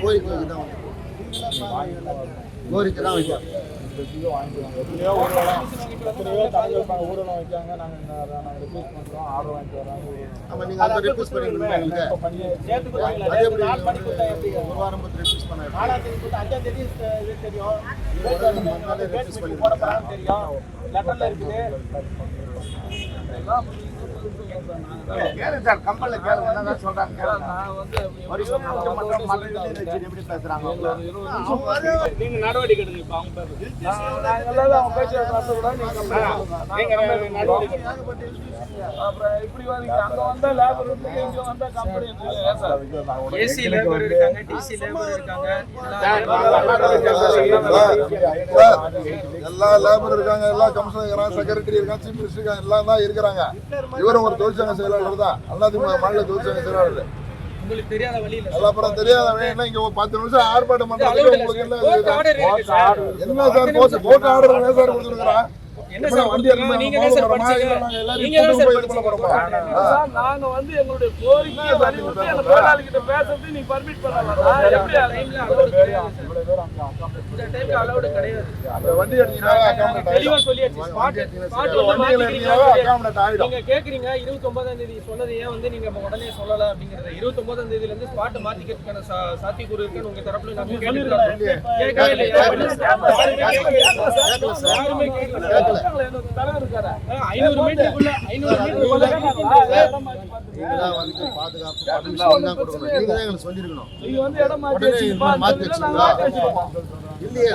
கோரிக்கை தான் கோரிக்கை தான் வைக்கிறோம் எத்தனையோ ஊர்வலம் எத்தனையோ தலைவர் ஊர்வலம் வைக்காங்க நாங்கள் இந்த நாங்க ரிக்வெஸ்ட் ஆர்டர் வாங்கிட்டு வரோம் நம்ம நீங்க அதை ரிக்வெஸ்ட் எங்களுக்கு பண்ணி எப்படி ஒரு வாரம் பத்து ரிக்வெஸ்ட் பண்ண ரிக்வெஸ்ட் பண்ணிருக்கேன் சொல்றாங்க கேளுங்க. வருஷம் முக்கியமன்றம் மன்றத்தில் வச்சு எப்படி பேசுறாங்க? நீங்க நடவடிக்கை எடுங்க இப்போ அவங்க பேர் நாங்க நடவடிக்கை. அப்புறம் இப்படி வரீங்க அங்க வந்தா லேபர் இருக்கு இங்க வந்தா கம்பெனி இருக்கு ஏசி லேபர் இருக்காங்க டிசி லேபர் இருக்காங்க எல்லா லேபர் இருக்காங்க எல்லா கமிஷனர் இருக்காங்க செக்ரட்டரி இருக்காங்க சீஃப் மினிஸ்டர் இருக்காங்க எல்லாம் தான் இருக்கிறாங்க. இவரும் ஒரு தொழிற்சங்க செயலாளர் தான். அண்ணாதிமுக மாநில தொழிற்சங்க செயலாளர். உங்களுக்கு தெரியாத வழியில எல்லாம் அப்புறம் தெரியாத என்ன? இங்க ஒரு பத்து நிமிஷம் ஆர்ப்பாட்டம் பண்றதுக்கு உங்களுக்கு என்ன என்ன சார் போட்டு போட்டு ஆர்டர் என்ன சார் கொடுத்துருக்கான் என்ன சார் கொடுத்துருக்காங்க? நீங்க தான் சார் படிச்சீங்க. நீங்க தான் சார் படிச்சீங்க. சார், நாங்க வந்து எங்களுடைய கோரிக்கையை வலியுறுத்தி அந்த தொழிலாளி கிட்ட பேசுறது நீ பர்மிட் பண்ணலாம். எப்படி இந்த டைம்ல அலௌட் கிடையாது தெளிவா சொல்லியாச்சு ஸ்பாட் ஸ்பாட் வந்து அடிச்சீங்கன்னா அக்காமடேட் ஆயிடும் நீங்க கேக்குறீங்க இருபத்தி ஒன்பதாம் தேதி சொன்னது ஏன் வந்து நீங்க உடனே சொல்லல அப்படிங்கறது இருபத்தி ஒன்பதாம் தேதியில இருந்து ஸ்பாட் மாத்திக்கிறதுக்கான சாத்தியக்கூறு இருக்குன்னு உங்க தரப்புல நாங்க கேட்டுக்கிறோம் கேட்கவே இல்லை யாருமே கேட்கல தலைவர் இருக்காரு ஐநூறு மீட்டருக்குள்ள ஐநூறு மீட்டருக்குள்ள நீங்க தான் வந்து பாதுகாப்பு பர்மிஷன் தான் கொடுக்கணும். நீங்க தான் எங்களுக்கு நீங்க வந்து இடம் மாத்தி மாத்தி. இல்லையே.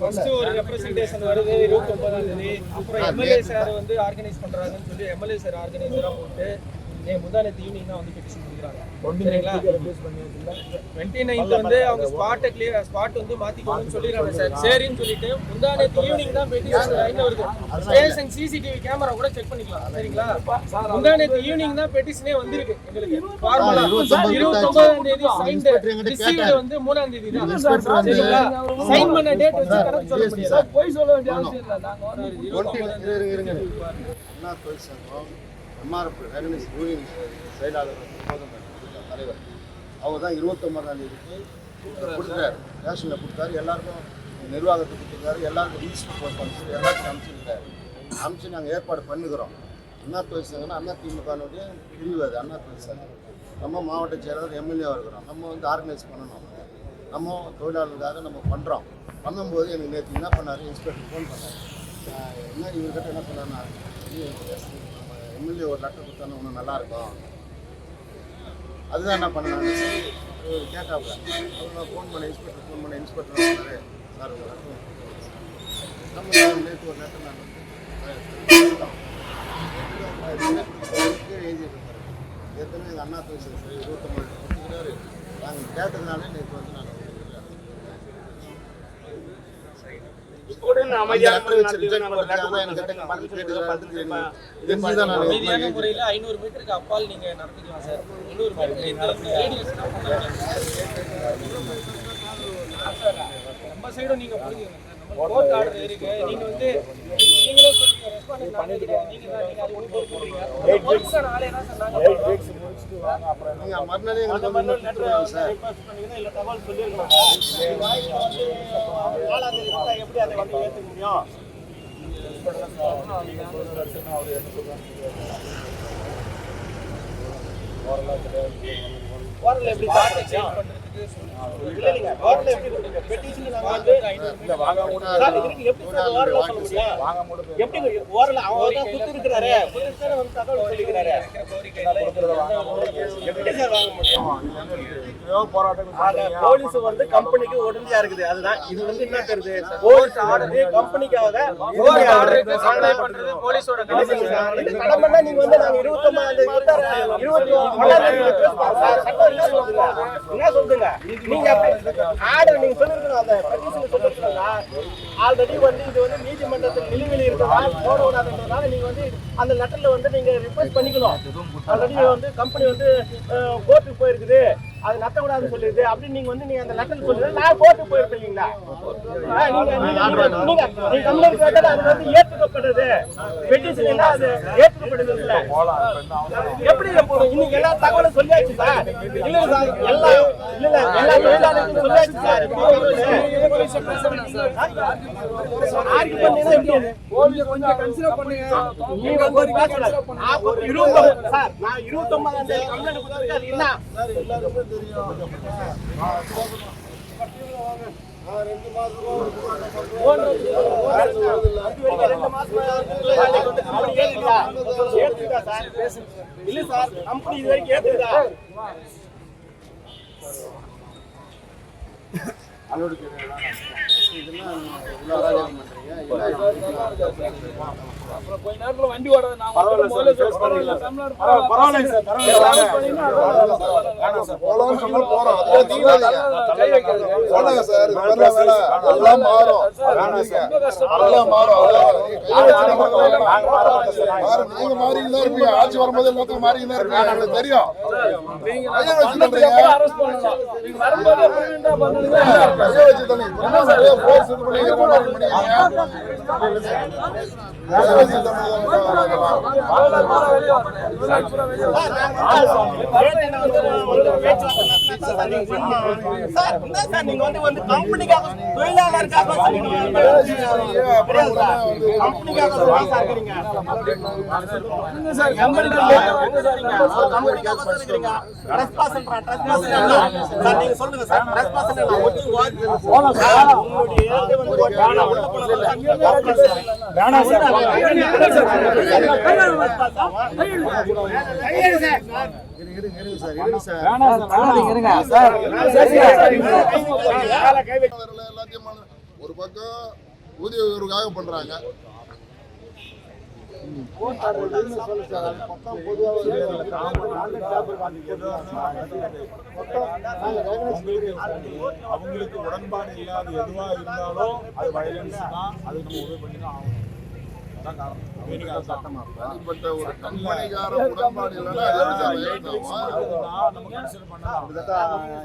ஃபர்ஸ்ட் ஒரு ரெப்ரசன்டேஷன் வருது இருபத்தி ஒன்பதாம் தேதி. அப்புறம் எம்எல்ஏ சார் வந்து ஆர்கனைஸ் பண்றாங்கன்னு சொல்லி எம்எல்ஏ சார் ஆர்கனைசரா போட்டு நீங்க முந்தானத்து ஈவினிங் தான் வந்து பெட்டிஷன் கொடுக்குறாங்க சரிங்களா? டுவெண்ட்டி நைன்த் வந்து அவங்க ஸ்பாட்டை கிளியர் ஸ்பாட் வந்து மாத்திக்கோங்கன்னு சொல்லிடுறாங்க சார். சரின்னு சொல்லிட்டு முந்தானத்து ஈவினிங் தான் பெட்டிஷன் லைன் வருது. ஸ்டேஷன் சிசிடிவி கேமரா கூட செக் பண்ணிக்கலாம். சரிங்களா? முந்தானத்து ஈவினிங் தான் பெட்டிஷனே வந்திருக்கு எங்களுக்கு. ஃபார்மலா இருபத்தொன்பது இருபத்தி ஒன்பதாம் தேதி சைன் ரிசீவ்டு. வந்து மூணாம் தேதி தான். சரிங்களா? சைன் பண்ண டேட் வச்சு கரெக்ட் சொல்ல முடியாது. சார், பொய் சொல்ல வேண்டிய அவசியம் இல்லை. நாங்க வந்து டுவெண்ட்டி இருங்க இருங்க அண்ணா தொழிற்சங்கம் எம்ஆர்எஃப் ரெகனைஸ் யூனியன் செயலாளர் தலைவர். அவங்க தான் இருபத்தொம்பதாம் தேதிக்கு கொடுத்தாரு. ரேஷனில் கொடுத்தாரு. எல்லாருக்கும் நிர்வாகத்துக்கு கொடுத்துருக்காரு எல்லாருக்கும் ரிஜிஸ்டர் போஸ்ட் பண்ணி எல்லாருக்கும் அனுப்பிச்சிருக்காரு. அமைச்சு நாங்கள் ஏற்பாடு பண்ணுகிறோம் அண்ணா தொழிற்சங்கம்னா அண்ணா திமுகனுடைய பிரிவு அது அண்ணா தொழிற்சங்கம் நம்ம மாவட்ட செயலாளர் எம்எல்ஏவாக இருக்கிறோம். நம்ம வந்து ஆர்கனைஸ் பண்ணணும். நம்ம தொழிலாளர்களுக்காக நம்ம பண்ணுறோம் பண்ணும்போது எனக்கு நேற்று என்ன பண்ணார்? இன்ஸ்பெக்டர் ஃபோன் பண்ணார் என்ன இவர்கிட்ட என்ன பண்ணார் எம்எல்ஏ ஒரு லெட்டர் கொடுத்தா இன்னும் நல்லா இருக்கும் அதுதான் என்ன பண்ணாங்க சரி இவர் கேட்டாப்புல ஃபோன் பண்ண இன்ஸ்பெக்டர் ஃபோன் பண்ண இன்ஸ்பெக்டர் சொன்னாரு சார் ஒரு லெட்டர் நம்ம நேற்று ஒரு லெட்டர் நான் வந்து எழுதிட்டு ஏற்கனவே எங்கள் அண்ணா தொழில் சரி இருபத்தொம்பது கொடுத்துக்கிறாரு நாங்கள் கேட்டதுனால நேற்று வந்து நான் அமைதியான முறையில் ஐநூறு மீட்டருக்கு அப்பால் நீங்க நடத்திக்கலாம் சார். நம்ம சைடும் நீங்க புரிஞ்சுக்கணும் கோர்ட் ஆர்டர் இருக்கு. நீங்க வந்து நீங்களே சொல்றீங்க ரெஸ்பாண்ட் நாங்க கிடையாது நீங்க தான் நீங்க அது ஒன்று போடுறீங்க பொறுப்புக்கான ஆளே தான் சார் நாங்க பண்றோம். நீங்க மறுநாளே எங்களுக்கு வந்து இன்னும் கொடுத்துருவாங்க சார். வாரத்தில் எப்படி சேஞ்ச் சொல்லுங்க போலீஸ் வந்து கம்பெனிக்கு உடனடியா இருக்குது அதுதான் இது வந்து என்ன தெரியுது போலீஸ் ஆர்டர் கம்பெனிக்காக போலீஸோட நீங்க வந்து நாங்க இருபத்தி ஒன்பதாம் தேதி இருபத்தி தேதி என்ன சொல்லுங்க சொல்லுங்க. நீங்க ஆர்டர் நீங்க சொல்லிருக்கணும் அந்த பெட்டிஷன் சொல்லிருக்கீங்களா ஆல்ரெடி வந்து இது வந்து நீதிமன்றத்தில் நிலுவையில் இருக்கிறதா போட விடாதுன்றதுனால நீங்க வந்து அந்த லெட்டர்ல வந்து நீங்க ரிக்வெஸ்ட் பண்ணிக்கணும். ஆல்ரெடி வந்து கம்பெனி வந்து கோர்ட்டுக்கு போயிருக்குது. அது நடத்தக்கூடாதுன்னு சொல்லிடுது அப்படின்னு நீங்க வந்து நீங்க அந்த லெட்டர் சொல்லுங்க. நான் கோர்ட்டுக்கு போயிருப்பீங்களா ஆ, நீங்க கம்ப்ளைண்ட் கேட்டது அது வந்து ஏற்றுக்கப்படுது. பெட்டிஷன் என்ன அது ஏற்றுக்கப்படுது இல்ல. எப்படி இன்னைக்கு எல்லா தகவலும் சொல்லியாச்சு சார். இல்ல சார் எல்லா இல்ல இல்ல எல்லா தொழிலாளர்களுக்கும் சொல்லியாச்சு சார். இருபத்தொன்பதாம் தேதி கம்ப்ளைண்ட் கொடுத்ததுக்கு அது என்ன? தெரியும் இல்ல சார் கம்பெனி இது வரைக்கும் இதெல்லாம் பண்றீங்க அப்புறம் கொஞ்ச நேரத்துல வண்டி ஓடாது. நான் பரவாயில்ல சார் போலாம்னு சொன்னா போறோம். போனாங்க சார் இது மாதிரிலாம் வேணாம். எல்லாம் மாறும். எல்லாம் மாறும். அதான் மாறும். நீங்க மாறிக்கிட்டு தான் இருப்பீங்க ஆட்சி வரும்போது எல்லாத்துக்கும் மாறிக்கிட்டு தான் இருப்பீங்க எனக்கு தெரியும். நீங்க நீங்க சார் வந்து வந்து கம்பெனிக்காக தொழிலாளருக்காக சார்? கம்பெனிக்காக சார் சார் கம்பெனிக்காக சார் சொல்லுங்க சார் வந்து ஒரு வேணாம் சார் வரல, எல்லாத்தையும் ஒரு பக்கம் ஊதிய உயர்வுக்காக பண்றாங்க அவங்களுக்கு உடன்பாடு இல்லாத எதுவா இருந்தாலும் அது வயலன்ஸ் தான். அதுக்கு நம்ம உதவி பண்ணி தான் ஆகணும். அதான் காரணம். அமெரிக்கா சட்டம் தனிப்பட்ட ஒரு கம்பெனிக்கார உடன்பாடு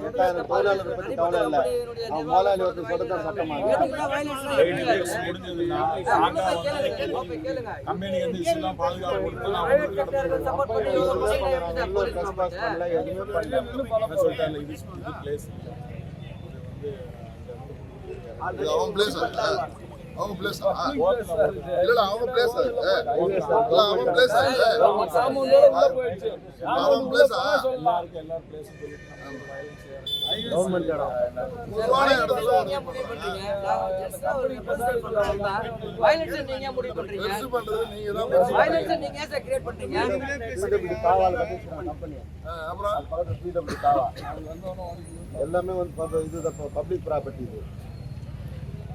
எட்டாயிரம் கவலை இல்லை. முதலாளி தான் கம்பெனி வந்து பாதுகாப்பு எதுவுமே பண்ணல. இது பிளேஸ் அவன் பிளேஸ் அவங்க பிளேஸ் இல்ல இல்ல அவங்க பிளேஸ் இல்ல அவன் பிளேஸ் சாமுண்டோட உள்ள போயிடுச்சு. அவன் பிளேஸ் எல்லாமே வந்து இது பப்ளிக் ப்ராப்பர்ட்டி இது.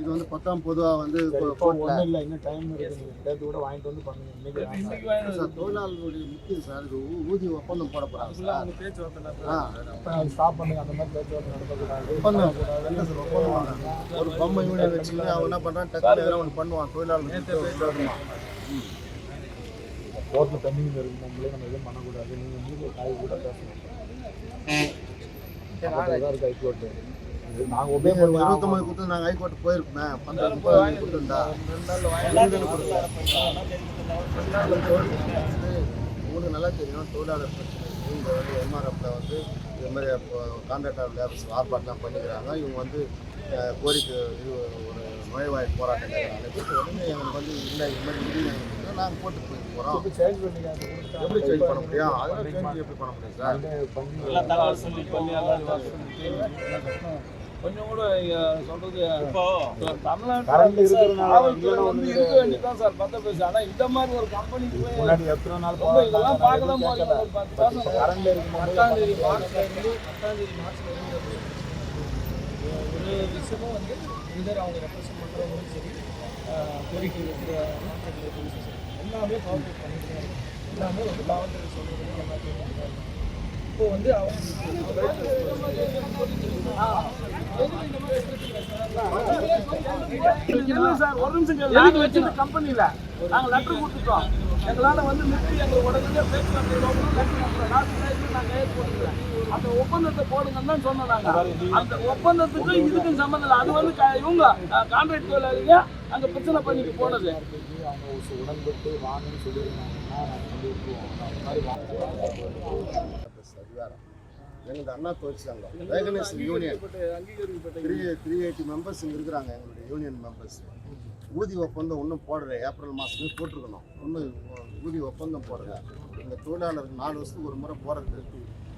இது வந்து பத்தாம் பொதுவாக வந்து ஒன்றும் இல்லை இன்னும் டைம் இருக்கு. நீங்கள் சேர்த்து கூட வாங்கிட்டு வந்து பண்ணுங்க. சார் தொழிலாளர்களுடைய முக்கியம் சார் இது ஊதிய ஒப்பந்தம் போட போகிறாங்க அது ஸ்டாப் பண்ணுங்க. அந்த மாதிரி பேச்சுவார்த்தை நடத்தக்கூடாது ஒப்பந்தம். என்ன சார் ஒப்பந்தம். ஒரு பொம்மை யூனியன் வச்சுக்கிட்டு அவன் என்ன பண்ணுறான் டக்குனு எதனா ஒன்று பண்ணுவான். தொழிலாளர்களுக்கு விரோதமா. கோர்ட்டில் பெண்டிங் இருக்கு. நம்மளே நம்ம எதுவும் பண்ணக்கூடாது. நீங்கள் மீடியா காய் கூட பேசணும் இருக்கு ஹைகோர்ட்டு. நாங்கள் ஒபே பண்ணுவோம் இருபத்தொம்பது கொடுத்து நாங்கள் ஹைகோர்ட் போயிருக்கோமே பன்னெண்டு முப்பது கொடுத்துருந்தா உங்களுக்கு நல்லா தெரியும். தொழிலாளர் பிரச்சனை. இவங்க வந்து எம்ஆர்எஃப்ல வந்து இது மாதிரி கான்ட்ராக்டர் லேபர்ஸ் ஆர்ப்பாட்டம் பண்ணிக்கிறாங்க. இவங்க வந்து கோரிக்கை இது ஒரு நுழைவாய் போராட்டம் கேட்குறாங்க. உடனே எங்களுக்கு வந்து இல்லை இது மாதிரி முடிவு நாங்கள் போட்டு போயிட்டு போகிறோம் சேஞ்ச் பண்ணிங்க எப்படி சேஞ்ச் பண்ண முடியும்? அதெல்லாம் சேஞ்ச் எப்படி பண்ண முடியும் சார்? கொஞ்சம் கூட சொல்றது இருக்கிறதுனால காவல்துறை வந்து இருக்க வேண்டியதுதான் சார் பத்த பேசு ஆனா இந்த மாதிரி ஒரு கம்பெனிக்கு போய் முன்னாடி எத்தனை நாள் ரொம்ப இதெல்லாம் பார்க்க தான் போறீங்க ஒரு பத்து மாசம் கரண்ட் இருக்கும்போது பத்தாம் தேதி மார்ச்ல இருந்து பத்தாம் தேதி மார்ச்ல இருந்து ஒரு ஒரு விஷயமும் வந்து இதர் அவங்க ரெப்ரசன்ட் பண்ணுறவங்களும் சரி கோரிக்கை வைக்கிற மாற்றங்களுக்கும் சரி எல்லாமே கோஆப்ரேட் பண்ணிட்டு. எல்லாமே வந்து லாவண்டரி சொல்கிறது எல்லாத்தையும். இப்போ வந்து இல்லை சார் ஒரு நிமிஷம் கேளு. நாங்க வச்சிருந்த கம்பெனில நாங்க லெட்டர் கொடுத்துட்டோம். எங்களால வந்து நிறுத்தி எங்களுக்கு உடனே பேச்சுவார்த்தை லெட்டர் கொடுத்துறோம் லாஸ்ட் டைம்ல நாங்க ஏற்று போட்டுக்கிறேன் அந்த ஒப்பந்தத்தை போடுங்கன்னு தான் சொன்னோம் அந்த ஒப்பந்தத்துக்கும் இதுக்கும் சம்மந்தம் இல்லை. அது வந்து இவங்க கான்ட்ராக்ட் தொழிலாளிங்க அங்க பிரச்சனை பண்ணிட்டு போனது. அவங்க உடன்பட்டு வாங்கன்னு சொல்லியிருந்தாங்கன்னா அதிகாரம் வந்து எங்களது அண்ணா தொழிற்சங்கம் வேகனேஷன் union three three eighty members இங்கே இருக்கிறாங்க எங்களுடைய யூனியன் மெம்பர்ஸ் ஊதி ஒப்பந்தம் இன்னும் போடுற ஏப்ரல் மாதமே போட்டிருக்கணும். இன்னும் ஊதி ஒப்பந்தம் போடல. இந்த தொழிலாளர்கள் நாலு வருஷத்துக்கு ஒரு முறை போடுறது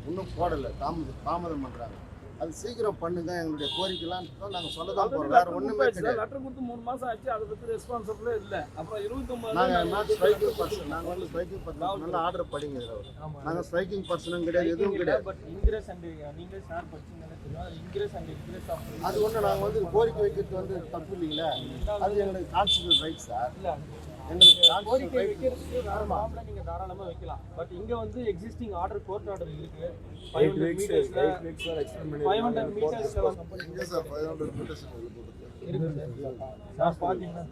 இன்னும் போடலை. தாமதம் தாமதம் பண்ணுறாங்க அது சீக்கிரம் பண்ணுங்க எங்களுடைய கோரிக்கைலாம் நாங்கள் சொல்ல தான் போகிறோம் வேறு ஒன்றுமே கிடையாது. லெட்டர் கொடுத்து மூணு மாசம் ஆச்சு அதை பத்தி ரெஸ்பான்சிபிளே இல்ல. அப்புறம் இருபத்தி நாங்கள் நாட் ஸ்ட்ரைக்கிங் பர்சன் நாங்கள் வந்து ஸ்ட்ரைக்கிங் பர்சன் நல்லா ஆர்டர் படிங்க இதில் நாங்கள் ஸ்ட்ரைக்கிங் பர்சனும் கிடையாது எதுவும் கிடையாது. பட் இன்கிரஸ் அண்ட் நீங்கள் சார் படிச்சீங்கன்னா இன்கிரஸ் அண்ட் இன்கிரஸ் அது ஒன்று நாங்கள் வந்து கோரிக்கை வைக்கிறது வந்து தப்பு இல்லைங்களே. அது எங்களுக்கு கான்ஸ்டியூஷன் ரைட் சார் இல்லை எங்களுக்கு தாராளமாக வைக்கலாம். பட் இங்கே வந்து எக்ஸிஸ்டிங் ஆர்டர் கோர்ட் ஆர்டர் இருக்கு. ஃபைவ் ஹண்ட்ரட் மீட்டர்ஸில் ஃபைவ் ஹண்ட்ரட் மீட்டர்ஸ் இருக்கு சார் பார்த்தீங்கன்னா தெரியும்.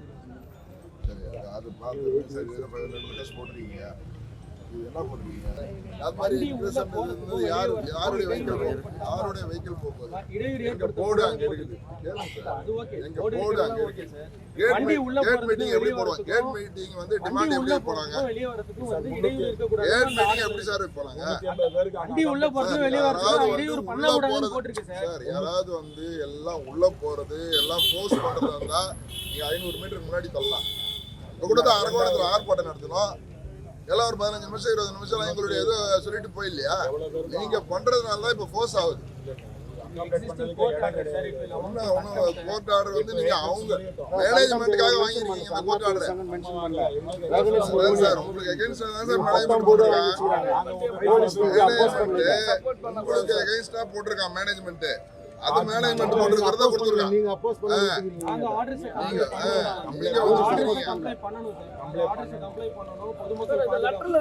சரி அது- பார்த்து ஃபைவ் ஹண்ட்ரட் மீட்டர்ஸ் போட்டிருக்கீங்க. என்ன பண்ணுறீங்க அது மாதிரி இருந்தது யார் யாருடைய வெஹிக்கிள் போகும் யாருடைய வெஹிக்கிள் போகுது இடையூறு எங்க ஏற்படுத்த போர்டு அங்கே இருக்குது. கேளுங்க சார். அது ஓகே. எங்க போர்டு அங்கே இருக்குது. கேட் வண்டி உள்ள கேட் போறதுக்கு மீட்டிங் எப்படி போடுவாங்க? கேட் மீட்டிங் வந்து டிமாண்ட் எப்படி போனாங்க கேட் மீட்டிங் எப்படி சார் போனாங்க சார் யாராவது வந்து எல்லாம் உள்ள போறது எல்லாம் போஸ்ட் பண்றதா இருந்தா நீங்க ஐநூறு மீட்டருக்கு முன்னாடி தள்ளலாம். இப்ப கூட தான் ஆர்ப்பாட்டம் நடத்தணும். எல்லாம் ஒரு பதினஞ்சு நிமிஷம் இருபது நிமிஷம் எங்களுடைய ஏதோ சொல்லிட்டு போயில்லையா? நீங்க பண்றதுனால தான் இப்ப ஃபோர்ஸ் ஆகுது. கோர்ட் ஆர்டர் வந்து நீங்க அவங்க மேனேஜ்மெண்ட்டுக்காக வாங்கிருக்கீங்க கோர்ட் ஆர்டர் சார் உங்களுக்கு அகைன்ஸ்டா தான் சார் மேனேஜ்மெண்ட் உங்களுக்கு? அகைன்ஸ்டா போட்டிருக்கான் மேனேஜ்மெண்ட் அது மேனேஜ்மெண்ட் போட்டிருக்கிறத கொடுத்துருக்கான் நீங்க அப்போஸ் பண்ண நாங்க ஆர்டர்ஸ் வந்து கம்ப்ளை பண்ணணும் சார். ஆர்டர்ஸ் கம்ப்ளை பண்ணணும். பொதுமக்கள் இந்த லெட்டர்ல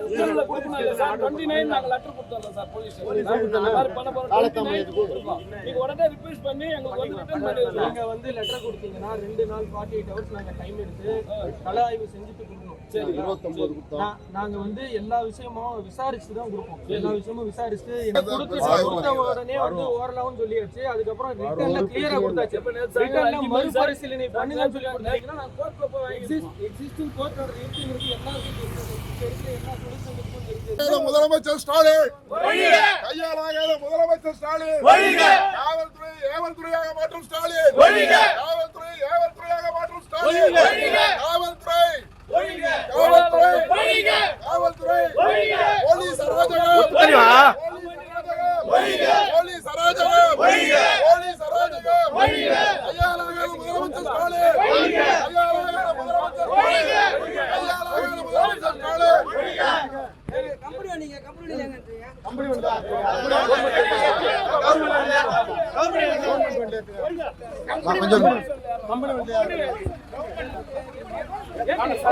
கொடுக்கணும் இல்ல சார். 29 நாங்க லெட்டர் கொடுத்தோம் சார் போலீஸ் இந்த மாதிரி பண்ண போறோம் 29 கொடுத்துருக்கோம். நீங்க உடனே ரிக்வெஸ்ட் பண்ணி எங்களுக்கு வந்து ரிட்டர்ன் பண்ணிடுங்க. நீங்க வந்து லெட்டர் கொடுத்தீங்கன்னா ரெண்டு நாள் ஃபார்ட்டி எயிட் ஹவர்ஸ் நாங்க டைம் எடுத்து கள ஆய்வு செஞ்சுட்டு சரி இருபத்தொன்பது கொடுத்தோம். நாங்க வந்து எல்லா விஷயமும் விசாரிச்சுட்டு தான் கொடுப்போம். எல்லா விஷயமும் விசாரிச்சுட்டு எனக்கு கொடுத்து. கொடுத்த உடனே வந்து ஓரளவுன்னு சொல்லியாச்சு. அதுக்கப்புறம் ரிட்டர்ன்ல கிளியரா கொடுத்தாச்சு. ரிட்டர்ன்ல மறுபரிசீலனை பண்ணுங்கன்னு சொல்லி கொடுத்தீங்கன்னா நான் கோர்ட்ல போய் எக்ஸிஸ்டிங் கோர்ட் ஆர்டர் இருக்கு இருக்கு என்ன இருக்கு. என்ன ஸ்டாலின். முதலமைச்சர் ஸ்டாலின். காவல்துறை ஏவல்துறையாக மாற்றும் ஸ்டாலின். காவல்துறை ஏவல்துறையாக மாற்றும் ஸ்டாலின். காவல்துறை காவல்துறை காவல்துறை போலீஸ் அராஜகம் போலீஸ் அராஜகம் போலீஸ் அராஜகம் கையாளாகாத முதலமைச்சர் ஸ்டாலின் கையாளாகாத முதலமைச்சர் ஸ்டாலின் கையாளாகாத முதலமைச்சர் ஸ்டாலின்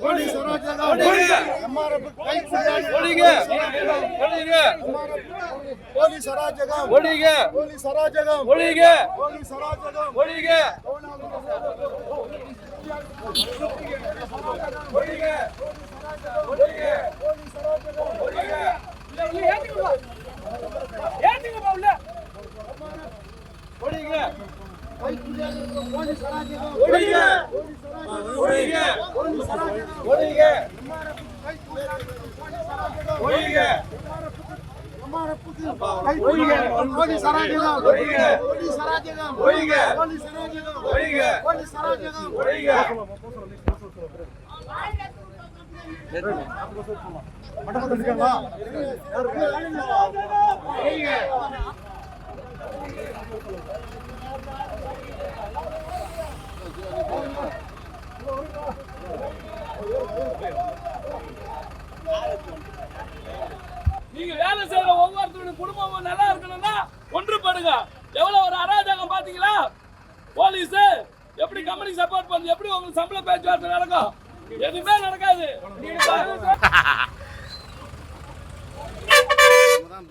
போலீஸ் அராஜகம். போலீஸ். அராஜகம். போலீஸ் அராஜகம் ஏத்துங்க உள்ள போலீஸ் அராஜகம். போலீஸ் அராஜகம். போலீஸ் அராஜகம். போலீஸ் அராஜகம். போலீஸ் அராஜகம் நீங்க வேலை செய்யற ஒவ்வொருத்தருடைய குடும்பமும் நல்லா இருக்கணும்னா ஒன்றுபடுங்க. எவ்வளவு ஒரு அராஜகம் பாத்தீங்களா போலீஸ் எப்படி கம்பெனி சப்போர்ட் பண்ணுது எப்படி உங்களுக்கு சம்பள பேச்சுவார்த்தை நடக்கும்? எதுவுமே நடக்காது. நீங்க பாருங்க. நம்ம தான்